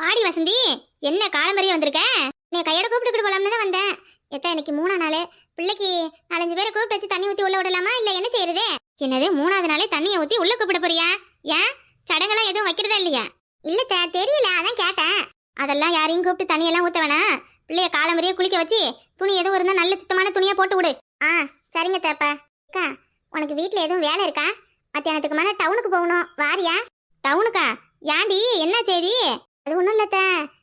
பாடி வசந்தி என்ன காலம்பரிய வந்திருக்க? நீ கையோட கூப்பிட்டு போலாம்னு தான் வந்தேன். எத்தா இன்னைக்கு மூணா நாள். பிள்ளைக்கு நாலஞ்சு பேரை கூப்பிட்டு வச்சு தண்ணி ஊற்றி உள்ள விடலாமா? இல்லை என்ன செய்யறது? என்னது மூணாவது நாளே தண்ணியை ஊற்றி உள்ள கூப்பிட போறியா? ஏன்? சடங்கெல்லாம் எதுவும் வைக்கிறதா இல்லையா? இல்ல தே, தெரியல அதான் கேட்டேன். அதெல்லாம் யாரையும் கூப்பிட்டு தண்ணியெல்லாம் ஊற்ற வேணாம் பிள்ளைய காலம்பரிய குளிக்க வச்சு துணி எதுவும் இருந்தால் நல்ல சுத்தமான துணியை போட்டு விடு. ஆ சரிங்க தேப்பா. அக்கா உனக்கு வீட்டில் எதுவும் வேலை இருக்கா? மத்தியானத்துக்கு மேலே டவுனுக்கு போகணும். வாரியா? டவுனுக்கா ஏண்டி என்ன செய்தி? அது ஒன்றும் இல்லத்த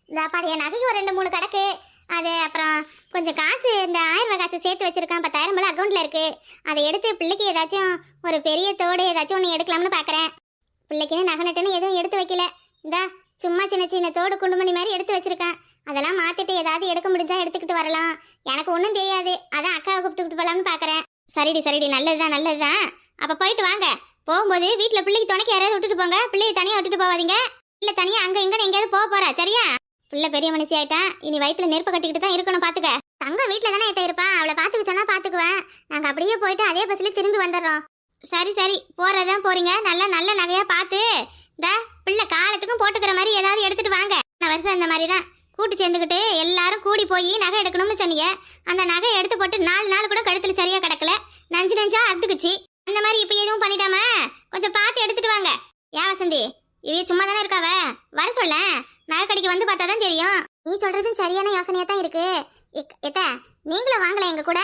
இந்த பாடிய நகைக்கு ஒரு ரெண்டு மூணு கிடக்கு அது அப்புறம் கொஞ்சம் காசு இந்த ஆயிரம் ரூபாய் காசு சேர்த்து வச்சிருக்கேன். பத்தாயிரம் போல அக்கௌண்ட்ல இருக்கு. அதை எடுத்து பிள்ளைக்கு ஏதாச்சும் ஒரு பெரிய தோடு ஏதாச்சும் ஒன்று எடுக்கலாம்னு பார்க்குறேன் பிள்ளைக்குன்னு நகை நட்டுன்னு எதுவும் எடுத்து வைக்கல. இந்தா சும்மா சின்ன சின்ன தோடு குண்டுமணி மாதிரி எடுத்து வச்சிருக்கேன். அதெல்லாம் மாத்திட்டு ஏதாவது எடுக்க முடிஞ்சா எடுத்துக்கிட்டு வரலாம். எனக்கு ஒன்றும் தெரியாது. அதான் அக்காவை கூப்பிட்டு போலாம்னு பார்க்குறேன் சரிடி சரிடி. நல்லதுதான் நல்லதுதான். அப்போ போயிட்டு வாங்க. போகும்போது வீட்டில் பிள்ளைக்கு துணைக்கு யாராவது விட்டுட்டு போங்க. பிள்ளையை தனியாக விட்டுட்டு போவாதீங்க. இல்லை தனியா அங்க இங்க எங்கேயாவது போக போறா சரியா? பிள்ளை பெரிய மனுஷி ஆயிட்டா இனி வயித்துல நெருப்பு கட்டிக்கிட்டு தான் இருக்கணும் பாத்துக்க. தங்க வீட்டில் தானே ஏட்ட இருப்பா அவளை பாத்துக்க சொன்னா பாத்துக்குவேன். நாங்க அப்படியே போயிட்டு அதே பஸ்ல திரும்பி வந்துடுறோம். சரி சரி போறதான் போறீங்க. நல்ல நல்ல நகையா பார்த்து இந்த பிள்ளை காலத்துக்கும் போட்டுக்கிற மாதிரி ஏதாவது எடுத்துட்டு வாங்க. நான் வருஷம் இந்த மாதிரி தான் கூட்டு சேர்ந்துக்கிட்டு எல்லாரும் கூடி போய் நகை எடுக்கணும்னு சொன்னீங்க. அந்த நகை எடுத்து போட்டு நாலு நாள் கூட கழுத்துல சரியா கிடக்கல. நஞ்சு நஞ்சா அறுத்துக்குச்சு. அந்த மாதிரி இப்ப எதுவும் பண்ணிட்டாம? கொஞ்சம் பார்த்து எடுத்துட்டு வாங்க. ஏன் வசந்தி இவைய சும்மா தானே இருக்காவ? வர சொல்ல. நகை கடைக்கு வந்து பார்த்தா தான் தெரியும். நீ சொல்றதும் சரியான யோசனையா தான் இருக்கு எத்த நீங்களும் வாங்கல எங்க கூட.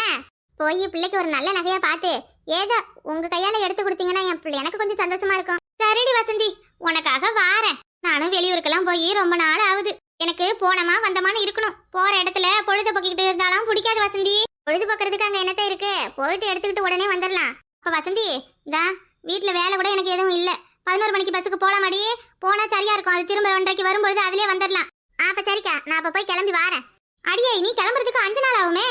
போய் பிள்ளைக்கு ஒரு நல்ல நகையா பார்த்து ஏதோ உங்க கையால எடுத்து கொடுத்தீங்கன்னா என் பிள்ளை எனக்கு கொஞ்சம் சந்தோஷமா இருக்கும். சரிடி வசந்தி உனக்காக வாரேன். நானும் வெளியூருக்கெல்லாம் போய் ரொம்ப நாள் ஆகுது. எனக்கு போனமா வந்தமான்னு இருக்கணும். போற இடத்துல பொழுது போக்கிக்கிட்டு இருந்தாலும் பிடிக்காது வசந்தி. பொழுது போக்குறதுக்கு அங்க என்னத்த இருக்கு? போயிட்டு எடுத்துக்கிட்டு உடனே வந்துடலாம் அப்ப வசந்தி தா வீட்டுல வேலை கூட எனக்கு எதுவும் இல்லை. பதினோரு மணிக்கு பஸ்ஸுக்கு போலாமாடி? போனா சரியா இருக்கும். அது திரும்ப ஒன்றரைக்கு வரும்பொழுது அதுலயே வந்துடலாம் அப்ப சரிக்கா. நான் அப்ப போய் கிளம்பி வாரேன். அடியே நீ கிளம்புறதுக்கு அஞ்சு நாள் ஆகுமே?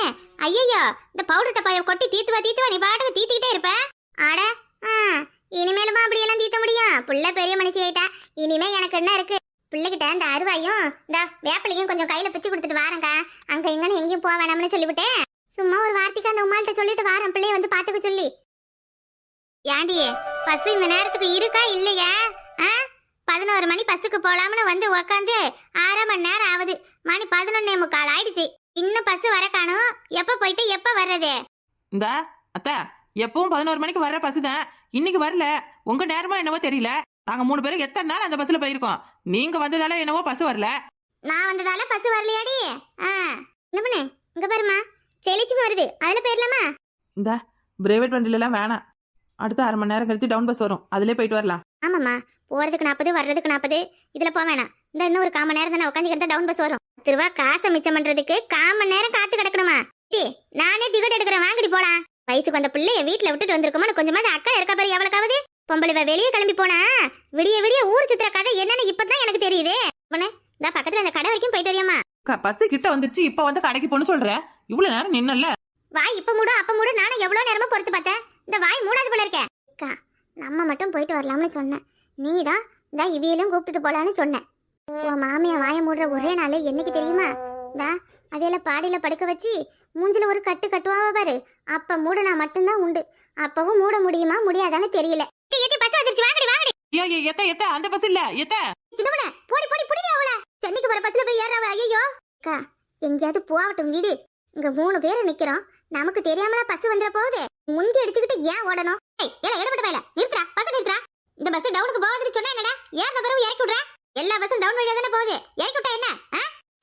ஐயையோ இந்த பவுடர் டப்பாயை கொட்டி தீத்துவா தீத்துவா நீ பாட்டுக்கு தீத்திக்கிட்டே இருப்ப? அட ஆ, இனிமேலுமா அப்படி எல்லாம் தீத்த முடியும். புள்ள பெரிய மனுஷி ஆயிட்டா. இனிமே எனக்கு என்ன இருக்கு? பிள்ளைகிட்ட இந்த அருவாயும் இந்த வேப்பிலையும் கொஞ்சம் கையில பிச்சு கொடுத்துட்டு வாரேங்க்கா அங்க இங்கன்னு எங்கேயும் போக வேணாம்னு சொல்லிவிட்டேன். சும்மா ஒரு வார்த்தைக்கு அந்த உமாள்கிட்ட சொல்லிட்டு வாரேன். பிள்ளைய வந்து பாத்துக்க சொல்லி. ஏண்டி பஸ் இந்த நேரத்துக்கு இருக்கா இல்லையா? ஆ? பதினோரு மணி பஸ்ஸுக்கு போலாம்னு வந்து உக்காந்து அரை மணி நேரம் ஆகுது. மணி பதினொன்னே முக்கால் ஆயிடுச்சு. இன்னும் பஸ் வர காணும். எப்ப போயிட்டு எப்ப வர்றது? இந்த அத்தை எப்பவும் பதினோரு மணிக்கு வர்ற பஸ் தான். இன்னைக்கு வரல. உங்க நேரமா என்னவோ தெரியல. நாங்க மூணு பேரும் எத்தனை நாள் அந்த பஸ்ல போயிருக்கோம்? நீங்க வந்ததால என்னவோ பஸ் வரல. நான் வந்ததால பஸ் வரலையாடி? என்ன பண்ணு? இங்க பாருமா செலிச்சு வருது. அதுல போயிடலாமா இந்த பிரைவேட் வண்டியில எல்லாம் வேணாம். அடுத்த அரை மணி நேரம் கழிச்சு டவுன் பஸ் வரும். அதுலயே போயிட்டு வரலாம். ஆமாம்மா. போறதுக்கு நாற்பது வர்றதுக்கு நாற்பது இதுல போக வேணாம். இந்த இன்னும் ஒரு காமன் நேரம் தானே உட்காந்து டவுன் பஸ் வரும். பத்து ரூபா காசை மிச்சம் பண்றதுக்கு காமன் நேரம் காத்து கிடக்கணுமா? டி, நானே டிக்கெட் எடுக்கிறேன். வாங்கடி போலாம். வயசுக்கு வந்த பிள்ளைய வீட்டுல விட்டுட்டு வந்திருக்கோமா கொஞ்சமாவது அக்கா இருக்க பாரு எவ்வளவுக்காவது பொம்பளை வெளியே கிளம்பி போனா விடிய விடிய ஊர் சுத்துற கதை என்னன்னு இப்பதான் எனக்கு தெரியுது. உடனே இந்த பக்கத்துல அந்த கடை வரைக்கும் போயிட்டு வரியாமா பஸ் கிட்ட வந்துருச்சு இப்ப வந்து கடைக்கு போன்னு சொல்ற இவ்வளவு நேரம் நின்னல வாய் இப்ப மூடு அப்ப மூடு. நானும் எவ்வளவு நேரமா பொறுத்து பார்த்தேன். இந்த வாய் மூடாது போல இருக்கேன் அக்கா நம்ம மட்டும் போயிட்டு வரலாம்னு சொன்னேன். நீ தான் இந்த இவியலும் கூப்பிட்டுட்டு போலான்னு சொன்னேன். உன் மாமியா வாயை மூடுற ஒரே நாள் என்னைக்கு தெரியுமா? இந்தா அவையில பாடியில படுக்க வச்சு மூஞ்சில ஒரு கட்டு கட்டுவாவ பாரு. அப்ப மூடனா மட்டும்தான் உண்டு. அப்பவும் மூட முடியுமா முடியாதான்னு தெரியல. பஸ் வந்துருச்சு. வாங்கடி வாங்கடி. ஐயோ ஐயோ, எத்த எத்த அந்த பஸ் இல்ல எத்த சின்னவனே போடி போடி புடிடி அவள. சென்னைக்கு போற பஸ்ல போய் ஏறாவ ஐயோ அக்கா எங்கேயாவது போகட்டும் வீடு. இங்க மூணு பேர் நிக்கிறோம். நமக்கு தெரியாமலா பஸ் வந்துட போகுது. முந்தி அடிச்சுக்கிட்டு ஏன் ஓடணும்? ஏய் ஏல ஏறப்பட்ட பையல நிறுத்துறா பஸ் நிறுத்துறா இந்த பஸ் டவுனுக்கு போகாதுன்னு சொன்னா என்னடா? ஏறின பிறகு இறக்கி விடுற? எல்லா பஸ்ஸும் டவுன் வழியா தானே போகுது. இறக்கி விட்டா என்ன?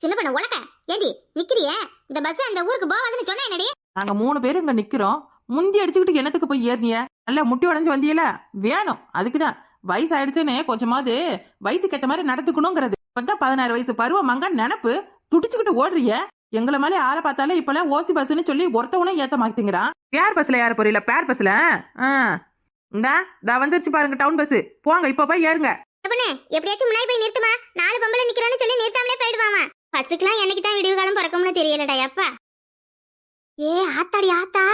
சின்ன பண்ண உலக்க. ஏடி நிக்கிறியே? இந்த பஸ் அந்த ஊருக்கு போகாதுன்னு சொன்னா என்னடி? நாங்க மூணு பேரும் இங்க நிக்கிறோம். முந்தி அடிச்சுக்கிட்டு என்னத்துக்கு போய் ஏறினிய? நல்லா முட்டி உடஞ்சு வந்தியல? வேணும். அதுக்குதான். வயசு ஆயிடுச்சுன்னு கொஞ்சமாவது வயசுக்கு ஏத்த மாதிரி நடத்துக்கணுங்கிறது இப்பதான் பதினாறு வயசு பருவ மங்க நினப்பு. துடிச்சுக்கிட்டு ஓடுறிய? எங்களை மேலே யாரை பார்த்தாலும் இப்பெல்லாம் ஓசி பஸ்ன்னு சொல்லி ஒருத்தவனும் ஏத்த மாட்டேங்கிறான் பேர் பஸ்ல யார் போறீல பேர் பஸ்ல ஆ. இந்தா தா வந்துருச்சு பாருங்க டவுன் பஸ் போங்க இப்ப போய் ஏறுங்க. பண்ணு எப்படியாச்சும் முன்னாடி போய் நிறுத்துமா? நாலு பொம்பளை நிக்கிறோன்னு சொல்லி நிறுத்தாமலே போயிடுவாமா பஸ்ஸுக்குலாம் என்னைக்கு தான் விடிவு காலம் பிறக்கும்னு தெரியலடா அப்பா ஏ ஆத்தாடி ஆத்தா.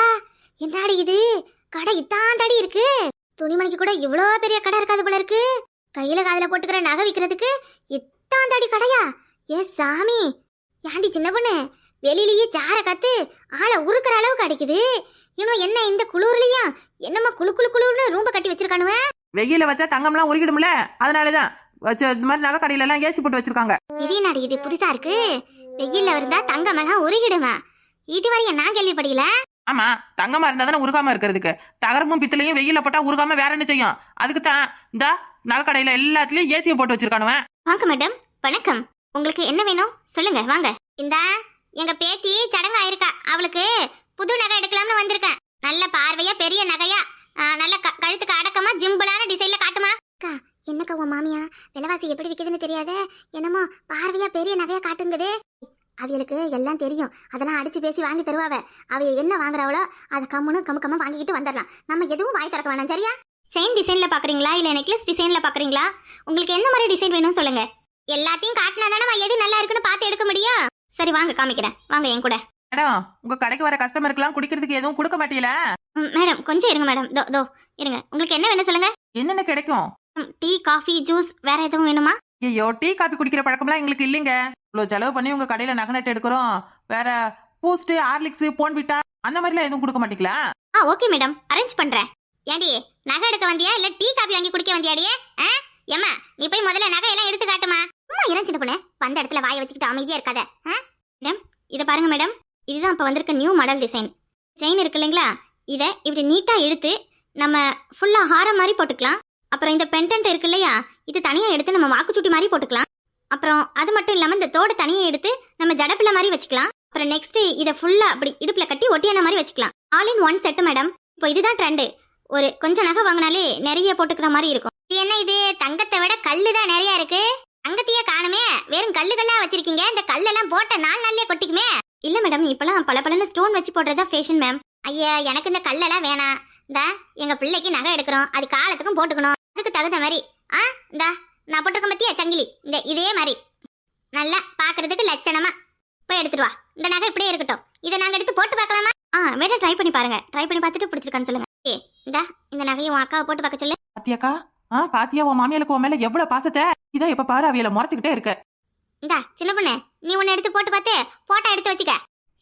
என்னடி இது? கடை இத்தான் இத்தாண்டாடி இருக்கு. துணிமணிக்கு கூட இவ்வளோ பெரிய கடை இருக்காது போல இருக்கு. கையில காதுல போட்டுக்கிற நகை விற்கிறதுக்கு இத்தாண்டாடி கடையா? ஏ சாமி. ஏண்டி சின்ன பொண்ணு? வெளியிலேயே ஜார கத்து ஆளை உருக்குற அளவுக்கு அடிக்குது. இன்னும் என்ன இந்த குளிர்லயும் என்னம்மா குளு குளு குளுன்னு ரூம்ப கட்டி வச்சிருக்கானுவ? வெயில வச்சா தங்கம்லாம் உருகிடும்ல? அதனாலதான் வச்ச இந்த மாதிரி நகை கடையில எல்லாம் ஏசி போட்டு வச்சிருக்காங்க. இது என்னடி இது புதுசா இருக்கு? வெயில்ல இருந்தா தங்கமெல்லாம் உருகிடுமா? இதுவரையும் நான் கேள்விப்படல. ஆமா தங்கமா இருந்தா தானே உருகாம இருக்கிறதுக்கு. தகரமும் பித்தளையும் வெயில போட்டா உருகாம வேற என்ன செய்யும்? அதுக்கு தான் இந்த நகை கடையில எல்லாத்துலயும் ஏசியும் போட்டு வச்சிருக்கானுவன் வாங்க மேடம் வணக்கம். உங்களுக்கு என்ன வேணும்? சொல்லுங்க வாங்க. இந்த எங்க பேத்தி சடங்கு ஆயிருக்கா அவளுக்கு புது நகை எடுக்கலாம்னு வந்திருக்கேன் நல்ல பார்வையா பெரிய நகையா நல்ல க- கழுத்துக்கு அடக்கமா ஜிம்பிளான டிசைன்ல காட்டுமா. அக்கா என்னக்கா உன் மாமியா? விலைவாசி எப்படி விற்கிதுன்னு தெரியாத? என்னமோ பார்வையா பெரிய நகையா காட்டுங்குது. அவளுக்கு எல்லாம் தெரியும். அதெல்லாம் அடிச்சு பேசி வாங்கி தருவாவ. அவ என்ன வாங்குறாவளோ அதை கம்முன்னு கம்மு கம்ம வாங்கிக்கிட்டு வந்துடலாம். நம்ம எதுவும் வாய் திறக்க வேணாம் சரியா? செயின் டிசைன்ல பாக்குறீங்களா? இல்ல நெக்லஸ் டிசைன்ல பாக்குறீங்களா? உங்களுக்கு எந்த மாதிரி டிசைன் வேணும்னு சொல்லுங்க. எல்லாத்தையும் காட்டினா தானே எது நல்லா இருக்குன்னு பார்த்து எடுக்க முடியும்? சரி வாங்க காமிக்கிறேன். வாங்க என் கூட. மேடம் உங்க கடைக்கு வர கஸ்டமருக்குலாம் குடிக்கிறதுக்கு எதுவும் கொடுக்க மாட்டீல மேடம் கொஞ்சம் இருங்க மேடம். தோ தோ இருங்க. உங்களுக்கு என்ன வேணும் சொல்லுங்க? என்னென்ன கிடைக்கும்? டீ காஃபி ஜூஸ் வேற எதுவும் வேணுமா? ஐயோ டீ காபி குடிக்கிற பழக்கம்லாம் எங்களுக்கு இல்லைங்க. இவ்வளவு செலவு பண்ணி உங்க கடையில நகை நட்டு எடுக்கிறோம். வேற பூஸ்ட் ஹார்லிக்ஸ் போன்விட்டா அந்த மாதிரிலாம் எதுவும் கொடுக்க மாட்டீங்களா? ஆ ஓகே மேடம். அரேஞ்ச் பண்றேன். ஏண்டி நகை எடுக்க வந்தியா? இல்ல டீ காஃபி வாங்கி குடிக்க வந்தியாடியே ஆ? ஏம்மா நீ போய் முதல்ல நகை எல்லாம் எடுத்து காட்டுமா. அம்மா சின்ன புண்ணே வந்த இடத்துல வாயை வச்சுக்கிட்டு அமைதியா இருக்காத. ஆ? மேடம் இதை பாருங்க மேடம். இதுதான் இப்போ வந்திருக்க நியூ மாடல் டிசைன் செயின் இருக்கு இல்லைங்களா? இதை இப்படி நீட்டாக எடுத்து நம்ம ஃபுல்லாக ஹாரம் மாதிரி போட்டுக்கலாம். அப்புறம் இந்த பெண்டன்ட் இருக்கு இல்லையா? இது தனியாக எடுத்து நம்ம வாக்குச்சுட்டி மாதிரி போட்டுக்கலாம். அப்புறம் அது மட்டும் இல்லாமல் இந்த தோடு தனியாக எடுத்து நம்ம ஜடப்பில் மாதிரி வச்சுக்கலாம். அப்புறம் நெக்ஸ்ட் இதை ஃபுல்லாக அப்படி இடுப்பில் கட்டி ஒட்டியான மாதிரி வச்சுக்கலாம். All in one set madam. இப்போ இதுதான் ட்ரெண்டு ஒரு கொஞ்சம் நகை வாங்கினாலே நிறைய போட்டுக்கிற மாதிரி இருக்கும். இது என்ன இது? தங்கத்தை விட கல்லு தான் நிறைய இருக்கு. தங்கத்தையே காணுமே. வெறும் கல்லு கல்லா வச்சிருக்கீங்க. இந்த கல்லெல்லாம் போட்ட நாலு நாள்லயே கொட்டிக்குமே. இல்ல மேடம் இப்பெல்லாம் பல பலன்னு ஸ்டோன் வச்சு போடுறதா ஃபேஷன் மேம் ஐயா எனக்கு இந்த கல்லெல்லாம் வேணாம். இந்த எங்க பிள்ளைக்கு நகை எடுக்கிறோம். அது காலத்துக்கும் போட்டுக்கணும். அதுக்கு தகுந்த மாதிரி. ஆ இந்த நான் போட்டிருக்க பத்தியா சங்கிலி? இந்த இதே மாதிரி. நல்லா பாக்குறதுக்கு லட்சணமா. போய் எடுத்துட்டு வா. இந்த நகை இப்படியே இருக்கட்டும். இதை நாங்க எடுத்து போட்டு பார்க்கலாமா? ஆ வேணா ட்ரை பண்ணி பாருங்க. ட்ரை பண்ணி பார்த்துட்டு பிடிச்சிருக்கான்னு சொல்லுங்க. ஏ இந்த இந்த நகையை உன் அக்காவை போட்டு பார்க்க சொல்லு. பாத்தியாக்கா? ஆ பாத்தியா உன் மாமியாளுக்கு உன் மேல எவ்வளவு பாசத்தை? இதான் இப்ப பாரு அவியல முறைச்சுக்கிட்டே இருக்க. இந்தா சின்ன பொண்ணு நீ ஒன்னு எடுத்து போட்டு பார்த்து போட்டோ எடுத்து வச்சுக்க.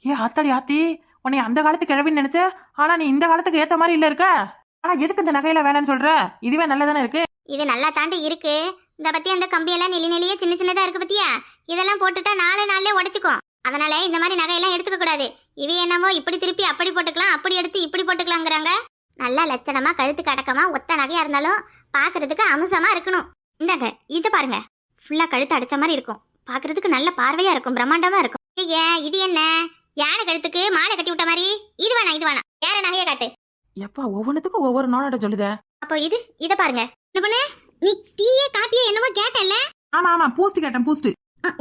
ஏ ஆத்தாடி ஆத்தி உன்னை அந்த காலத்து கிழவின்னு நினைச்ச ஆனா நீ இந்த காலத்துக்கு ஏத்த மாதிரி இல்ல இருக்க. ஆனா எதுக்கு இந்த நகையில வேணாம்னு சொல்ற? இதுவே நல்லதானே இருக்கு. இது நல்லா தாண்டி இருக்கு. இந்த பத்தியா அந்த கம்பியெல்லாம் நெளி நெளியே சின்ன சின்னதா இருக்கு பத்தியா? இதெல்லாம் போட்டுட்டா நாலு நாள்லயே உடைச்சுக்கும். அதனால இந்த மாதிரி நகையெல்லாம் எடுத்துக்க கூடாது. இவ என்னமோ இப்படி திருப்பி அப்படி போட்டுக்கலாம் அப்படி எடுத்து இப்படி போட்டுக்கலாங்கிறாங்க நல்லா லட்சணமா கழுத்துக்கு அடக்கமா ஒத்த நகையா இருந்தாலும் பாக்குறதுக்கு அம்சமா இருக்கணும். இந்தாங்க இது பாருங்க. ஃபுல்லா கழுத்து அடைச்ச மாதிரி இருக்கும். பாக்குறதுக்கு நல்ல பார்வையா இருக்கும் பிரம்மாண்டமா இருக்கும். ஐயா இது என்ன? யானை கழுத்துக்கு மாலை கட்டி விட்ட மாதிரி? இது வேணாம் இது வேணாம். வேற நகைய காட்டு. எப்பா ஒவ்வொன்றுத்துக்கும் ஒவ்வொரு நாளோட சொல்லுத. அப்போ இது இத பாருங்க. என்ன பண்ண? நீ டீயே காப்பியே என்னமோ கேட்டல்ல? ஆமா ஆமா பூஸ்ட் கேட்டேன் பூஸ்ட்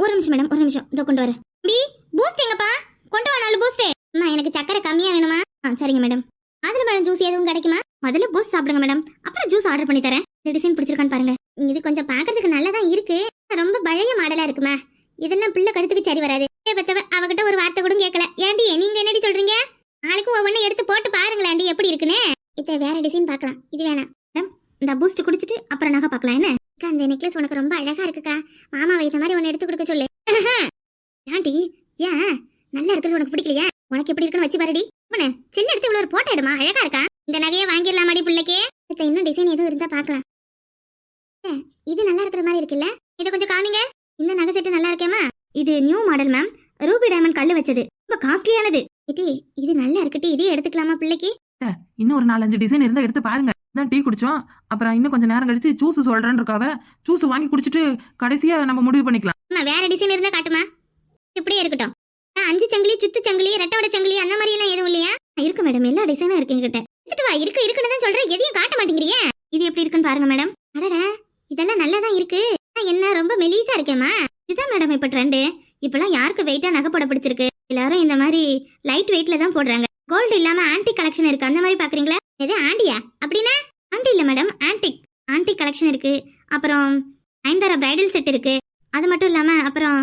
ஒரு நிமிஷம் மேடம் ஒரு நிமிஷம். இதோ கொண்டு வரேன். பி பூஸ்ட் எங்கப்பா? கொண்டு வா நாலு பூஸ்ட் அம்மா எனக்கு சக்கரை கம்மியா வேணுமா? ஆ சரிங்க மேடம் அதுல பழம் ஜூஸ் எதுவும் கிடைக்குமா? முதல்ல பூஸ்ட் சாப்பிடுங்க மேடம் அப்புறம் ஜூஸ் ஆர்டர் பண்ணி தரேன். இந்த டிசைன் பிடிச்சிருக்கான்னு பாருங்க. இது கொஞ்சம் பாக்குறதுக்கு நல்லா தான் இருக்கு. ரொம்ப பழைய மாடலா இருக்குமா. இதெல்லாம் பிள்ளை கழுத்துக்கு சரி வராது. பத்தவ அவகிட்ட ஒரு வார்த்தை கூட கேட்கல. ஏண்டி நீங்க என்னடி சொல்றீங்க? நாளைக்கு ஒவ்வொன்றும் எடுத்து போட்டு பாருங்களேன் எப்படி இருக்குன்னு. இதை வேற டிசைன் பார்க்கலாம். இது வேணாம். மேடம் இந்த பூஸ்ட் குடிச்சிட்டு அப்புறம் நகை பார்க்கலாம் என்ன? அக்கா, அந்த நெக்லஸ் உனக்கு ரொம்ப அழகா இருக்குக்கா. மாமா வைத்த மாதிரி ஒன்னு எடுத்து கொடுக்க சொல்லு. ஏன்டி ஏன்? நல்லா இருக்கிறது உனக்கு பிடிக்கலையா? உனக்கு எப்படி இருக்குன்னு வச்சு பாருடி. உன சின்ன ஒரு போட்டோ எடுமா அழகா இருக்கா? இந்த நகையை வாங்கிடலாமாடி பிள்ளைக்கு? இப்ப இன்னும் டிசைன் எதுவும் இருந்தா பார்க்கலாம். இது நல்லா இருக்கிற மாதிரி இருக்குல்ல? இதை கொஞ்சம் காமிங்க. இந்த நகை செட்டு நல்லா இருக்கேமா இது new model ma'am ruby diamond கல்லு வச்சது. ரொம்ப காஸ்ட்லியானது இடி இது நல்லா இருக்குடி இதே எடுத்துக்கலாமா பிள்ளைக்கு? இன்னும் ஒரு நாலஞ்சு டிசைன் இருந்தா எடுத்து பாருங்க. தான் டீ குடிச்சோம். அப்புறம் இன்னும் கொஞ்சம் நேரம் கழிச்சு ஜூஸ் சொல்றேன்னு இருக்காவ. ஜூஸ் வாங்கி குடிச்சிட்டு கடைசியா நம்ம முடிவு பண்ணிக்கலாம். வேற டிசைன் இருந்தா காட்டுமா. இப்படியே இருக்கட்டும். அஞ்சு சங்கிலி சுத்து சங்கிலி ரெட்டவட சங்கிலி அந்த மாதிரி எல்லாம் எதுவும் இல்லையா? இருக்கு மேடம் எல்லா டிசைனும் இருக்கு என்கிட்ட. எடுத்துட்டு வா இருக்கு இருக்குன்னு தான் சொல்றேன். எதையும் காட்ட மாட்டேங்கிறியே? இது எப்படி இருக்குன்னு பாருங்க மேடம் அடடா இதெல்லாம் நல்லா தான் இருக்கு என்ன ரொம்ப மெலிசா இருக்கேம்மா. இதுதான் மேடம் இப்ப ட்ரெண்டு இப்பெல்லாம் யாருக்கு வெயிட்டா நகை போட பிடிச்சிருக்கு? எல்லாரும் இந்த மாதிரி லைட் வெயிட்ல தான் போடுறாங்க. கோல்டு இல்லாம ஆன்டிக் கலெக்ஷன் இருக்கு. அந்த மாதிரி பாக்குறீங்களா? எது ஆண்டியா? அப்படின்னா ஆண்டி இல்ல மேடம் ஆன்டிக் ஆன்டிக் கலெக்ஷன் இருக்கு. அப்புறம் ஐந்தாரா பிரைடல் செட் இருக்கு. அது மட்டும் இல்லாம அப்புறம்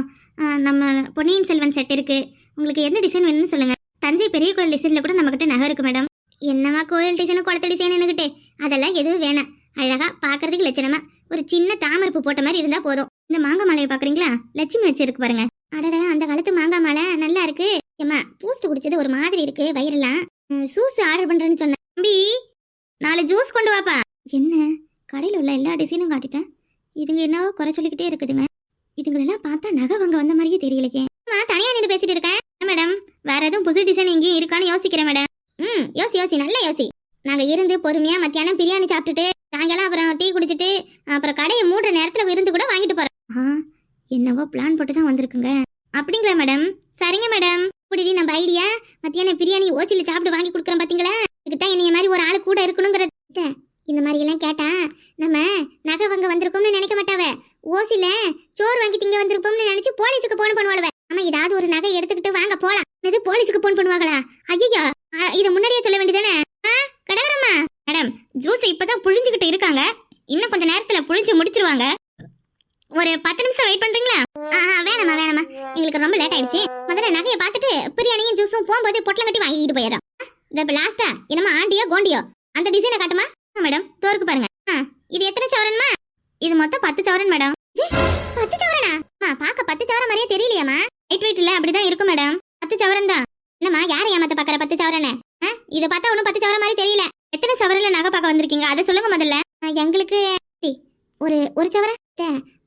நம்ம பொன்னியின் செல்வன் செட் இருக்குது உங்களுக்கு என்ன டிசைன் வேணும்னு சொல்லுங்கள் தஞ்சை பெரிய கோயில் டிசைனில் கூட நம்மக்கிட்ட நகை இருக்கு மேடம் என்னம்மா கோயில் டிசைனு குளத்து டிசைன் என்கிட்ட அதெல்லாம் எதுவும் வேணாம். அழகாக பார்க்குறதுக்கு லட்சணமாக ஒரு சின்ன தாமரப்பு போட்ட மாதிரி இருந்தால் போதும். இந்த மாங்காய் மாலையை பார்க்குறீங்களா? லட்சுமி வச்சிருக்கு பாருங்கள் பாருங்க. அடடா அந்த காலத்து மாங்காய் மாலை நல்லா இருக்கு. ஏம்மா பூஸ்ட் குடிச்சது ஒரு மாதிரி இருக்கு வயிறெல்லாம். ஜூஸ் ஆர்டர் பண்ணுறேன்னு சொன்னேன். தம்பி நாலு ஜூஸ் கொண்டு வாப்பா. என்ன? கடையில் உள்ள எல்லா டிசைனும் காட்டிட்டேன். இதுங்க என்னவோ குறை சொல்லிக்கிட்டே இருக்குதுங்க. இதுங்களெல்லாம் பார்த்தா நகை வாங்க வந்த மாதிரியே தெரியலையே. நான் தனியா நின்று பேசிட்டு இருக்கேன். மேடம்? வேற எதுவும் புது டிசைன் எங்கேயும் இருக்கான்னு யோசிக்கிறேன் மேடம். ம் யோசி யோசி நல்ல யோசி. நாங்க இருந்து பொறுமையா மத்தியானம் பிரியாணி சாப்பிட்டுட்டு சாயங்காலம் அப்புறம் டீ குடிச்சிட்டு அப்புறம் கடையை மூடுற நேரத்துல விருந்து கூட வாங்கிட்டு போறோம். ஆ, என்னவோ பிளான் போட்டு தான் வந்திருக்குங்க. அப்படிங்களா மேடம்? சரிங்க மேடம். இப்படி நம்ம ஐடியா மத்தியானம் பிரியாணி ஓச்சில சாப்பிட்டு வாங்கி கொடுக்குறோம் பாத்தீங்களா? இதுக்கு தான் என்னைய மாதிரி ஒரு ஆள் கூட இருக்கணுங்கிறது. இந்த மாதிரி எல்லாம் கேட்டா நம்ம நகை வாங்க வந்திருக்கோம்னு நினைக்க மாட்டாவ. ஓசில சோறு வாங்கி திங்க வந்திருப்போம்னு நினைச்சு போலீஸுக்கு போன் பண்ணுவாளுவ. ஆமா ஏதாவது ஒரு நகை எடுத்துக்கிட்டு வாங்க போலாம். இது போலீஸுக்கு போன் பண்ணுவாங்களா? ஐயோ இத முன்னாடியே சொல்ல வேண்டியதானே கடகரம்மா. மேடம் ஜூஸ் இப்பதான் புழிஞ்சுக்கிட்டு இருக்காங்க. இன்னும் கொஞ்ச நேரத்துல புழிஞ்சு முடிச்சிருவாங்க. ஒரு பத்து நிமிஷம் வெயிட் பண்றீங்களா? வேணாமா வேணாமா எங்களுக்கு ரொம்ப லேட் ஆயிடுச்சு. முதல்ல நகையை பார்த்துட்டு பிரியாணியும் ஜூஸும் போகும்போது பொட்டலம் கட்டி வாங்கிட்டு போயிடும் இந்த லாஸ்டா என்னமா ஆண்டியோ கோண்டியோ. அந்த டிசைனை காட்டுமா? மேடம் தோருக்கு பாருங்க. இது எத்தனை சவரன்மா? இது மொத்தம் பத்து சவரன் மேடம். பத்து அம்மா பார்க்க பத்து சவரம் மாதிரியே தெரியலையாம்மா. லைட் வெயிட் இல்ல அப்படிதான் இருக்கும் மேடம் பத்து சவரம் தான் என்னம்மா யாரை ஏமாத்த பாக்குற பத்து சவரன்னு? இதை பார்த்தா ஒன்றும் பத்து சவரம் மாதிரி தெரியல. எத்தனை சவரன்ல நகை பார்க்க வந்திருக்கீங்க? அதை சொல்லுங்க முதல்ல. எங்களுக்கு ஒரு ஒரு சவர?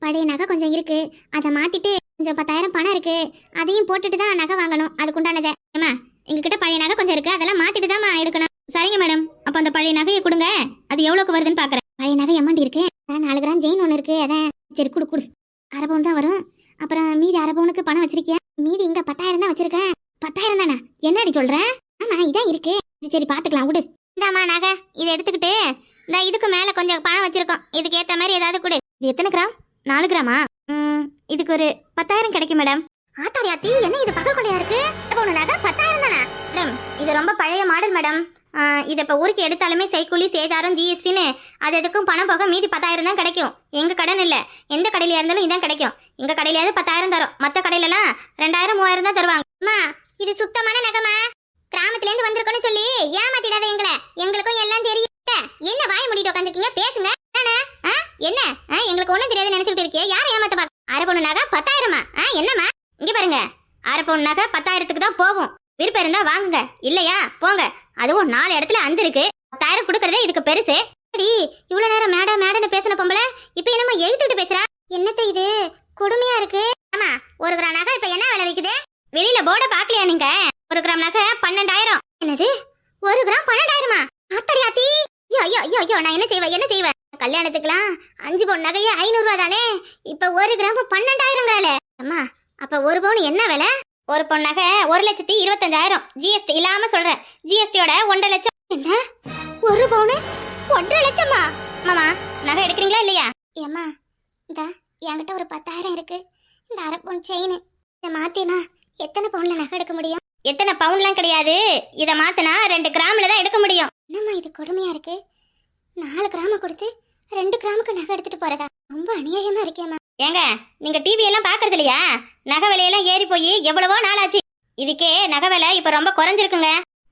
பழைய நகை கொஞ்சம் இருக்கு. அதை மாத்திட்டு கொஞ்சம் பத்தாயிரம் பணம் இருக்கு. அதையும் போட்டுட்டு தான் நகை வாங்கணும். அதுக்குண்டானதை. ஏமா எங்ககிட்ட பழைய நகை கொஞ்சம் இருக்கு. அதெல்லாம் மாத்திட்டு தான் எடுக்கணும். சரிங்க மேடம் அப்ப அந்த பழைய நகையை கொடுங்க. அது எவ்வளவுக்கு வருதுன்னு பாக்குறேன் பழைய நகை எம்மாண்டி இருக்கு? நாலு கிராம் ஜெயின் ஒன்று இருக்கு. அதான் சரி கொடு கொடு. அரை பவுன் தான் வரும். அப்புறம் மீதி அரை பவுனுக்கு பணம் வச்சிருக்கியா? மீதி இங்க பத்தாயிரம் தான் வச்சிருக்கேன் பத்தாயிரம் தானே? என்னடி சொல்ற? ஆமா இதான் இருக்கு. சரி பாத்துக்கலாம் விடு. இந்தாமா நகை. இதை எடுத்துக்கிட்டு இந்த இதுக்கு மேல கொஞ்சம் பணம் வச்சிருக்கோம். இதுக்கு ஏத்த மாதிரி ஏதாவது கொடு. இது எத்தனை கிராம்? நாலு கிராமா? ம், இதுக்கு ஒரு பத்தாயிரம் கிடைக்கும் மேடம். ஆத்தாடி ஆத்தி என்ன இது பகல் கொடையா இருக்கு? ஒன்று நகை பத்தாயிரம் தானே? மேடம் இது ரொம்ப பழைய மாடல் மேடம். இதை இப்போ ஊருக்கு எடுத்தாலுமே சைக்கூலி சேதாரம் ஜிஎஸ்டின்னு அது எதுக்கும் பணம் போக மீதி பத்தாயிரம் தான் கிடைக்கும். எங்கள் கடன் இல்லை. எந்த கடையில இருந்தாலும் இதான் கிடைக்கும். எங்கள் கடையிலாவது பத்தாயிரம் தரும். மற்ற கடையிலலாம் ரெண்டாயிரம் மூவாயிரம் தான் தருவாங்க. அம்மா இது சுத்தமான நகமா? கிராமத்துலேருந்து வந்திருக்கோன்னு சொல்லி ஏமாத்திடாத எங்களை. எங்களுக்கும் எல்லாம் தெரியும் என்ன வாய் முடிட்டு உட்காந்துருக்கீங்க பேசுங்க. ஆ? என்ன? ஆ, எங்களுக்கு ஒண்ணும் தெரியாது நினைச்சுட்டு இருக்கியே யாரை ஏமாத்த பார்க்க அரை பொண்ணு நகை பத்தாயிரமா? ஆ, என்னம்மா? இங்கே பாருங்க. அரை பொண்ணு நகை பத்தாயிரத்துக்கு தான் போகும். விருப்பம் இருந்தால் வாங்குங்க. இல்லையா? போங்க. அதுவும் நாலு இடத்துல அந்து இருக்கு. பத்தாயிரம் கொடுக்கறதே இதுக்கு பெருசு. சரி இவ்வளவு நேரம் மேடம் மேடம்னு பேசின பொம்பளை இப்ப என்னமா எழுத்துட்டு பேசுறா? என்னத்த இது? கொடுமையா இருக்கு. ஆமா ஒரு கிராம் நகை இப்ப என்ன விலை விக்குது? வெளியில போர்ட பாக்கலையா நீங்க? ஒரு கிராம் நகை பன்னெண்டாயிரம். என்னது? ஒரு கிராம் பன்னெண்டாயிரமா? ஆத்தடி ஆத்தி ஐயோ ஐயோ ஐயோ ஐயோ நான் என்ன செய்வேன் என்ன செய்வேன் கல்யாணத்துக்குலாம் அஞ்சு பவுன் நகையே ஐநூறு ரூபா தானே? இப்ப ஒரு கிராம் பன்னெண்டாயிரங்கிறால அம்மா அப்ப ஒரு பவுன் என்ன விலை? ஒரு நகை ஒரு லட்சத்தி இருபத்தஞ்சாயிரம் ஜிஎஸ்டி இல்லாம சொல்றேன். ஜிஎஸ்டியோட ஒன்றரை லட்சம். என்ன? ஒரு பவுனு? ஒன்றரை லட்சமா? மாமா நகை எடுக்கிறீங்களா இல்லையா? ஏம்மா இந்த என்கிட்ட ஒரு பத்தாயிரம் இருக்கு. இந்த அரை பவுன் செயின். இதை மாத்தினா எத்தனை பவுன்ல நகை எடுக்க முடியும்? எத்தனை பவுன்லாம் கிடையாது. இதை மாத்தினா ரெண்டு கிராம்ல தான் எடுக்க முடியும். என்னம்மா இது கொடுமையா இருக்கு? நாலு கிராம கொடுத்து ரெண்டு கிராமுக்கு நகை எடுத்துட்டு போறதா? ரொம்ப அநியாயமா இருக்கேம்மா. ஏங்க நீங்க டிவி எல்லாம் பாக்குறது இல்லையா? நகை விலையெல்லாம் ஏறி போய் எவ்வளவோ நாளாச்சு. இதுக்கே நகை விலை இப்ப ரொம்ப குறைஞ்சிருக்குங்க.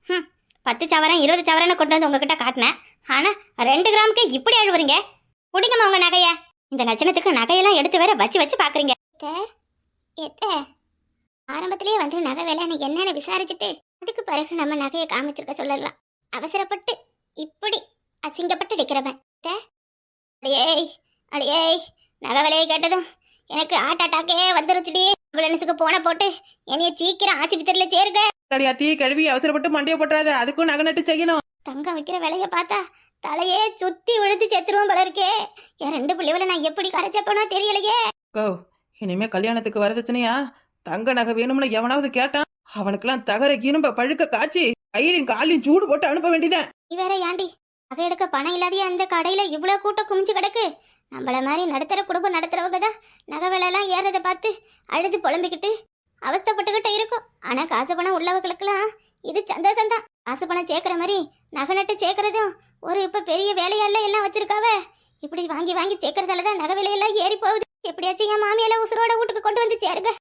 ம் பத்து சவரம் இருபது சவரம்னு கொண்டு வந்து உங்ககிட்ட காட்டினேன். ஆனா ரெண்டு கிராமுக்கு இப்படி அழுவுறீங்க? குடிங்கம்மா உங்க நகைய. இந்த லட்சணத்துக்கு நகையெல்லாம் எடுத்து வேற வச்சு வச்சு பாக்குறீங்க ஆரம்பத்திலேயே வந்து நகை விலை என்னன்னு விசாரிச்சுட்டு அதுக்கு பிறகு நம்ம நகையை காமிச்சிருக்க சொல்லலாம். அவசரப்பட்டு இப்படி அசிங்கப்பட்டு நிக்கிறவன். அத்தை, அடியேய் அடியேய் நகை விலையை கேட்டதும் எனக்கு ஹார்ட் அட்டாக்கே வந்துருச்சுடி. ஆம்புலன்ஸுக்கு போன போட்டு என்னைய சீக்கிரம் ஆஸ்பத்திரியில சேருங்க. தடியாத்தி கழுவி அவசரப்பட்டு மண்டியை போட்டுறாத. அதுக்கும் நகை நட்டு செய்யணும். தங்கம் வைக்கிற விலைய பார்த்தா தலையே சுத்தி விழுந்து செத்துருவோம் போல இருக்கே. என் ரெண்டு பிள்ளைகளை நான் எப்படி கரைச்சப்பனோ தெரியலையே. கோ இனிமே கல்யாணத்துக்கு வரதட்சணையா தங்க நகை வேணும்னு எவனாவது கேட்டான்? அவனுக்கெல்லாம் தகர இரும்ப பழுக்க காய்ச்சி கையிலையும் காலையும் சூடு போட்டு அனுப்ப வேண்டியதான் வேற ஏண்டி நகை எடுக்க பணம் இல்லாதே அந்த கடையில இவ்வளவு கூட்டம் குமிச்சு கிடக்கு. நம்மள மாதிரி நடுத்தர குடும்பம் நடத்துறவங்க தான் நகை விலையெல்லாம் ஏறதை பார்த்து அழுது புலம்பிக்கிட்டு அவஸ்தைப்பட்டுக்கிட்டு இருக்கும். ஆனா காசு பணம் உள்ளவங்களுக்கெல்லாம் இது சந்தோஷம் தான் காசு பணம் சேர்க்கிற மாதிரி நகை நட்டு சேர்க்கறதும் ஒரு இப்ப பெரிய வேலையெல்லாம் எல்லாம் வச்சிருக்காவ? இப்படி வாங்கி வாங்கி சேர்க்கறதால தான் நகை விலையெல்லாம் ஏறி போகுது. எப்படியாச்சும் என் மாமியெல்லாம் உசுரோட வீட்டுக்கு கொண்டு வந்து சேருங்க.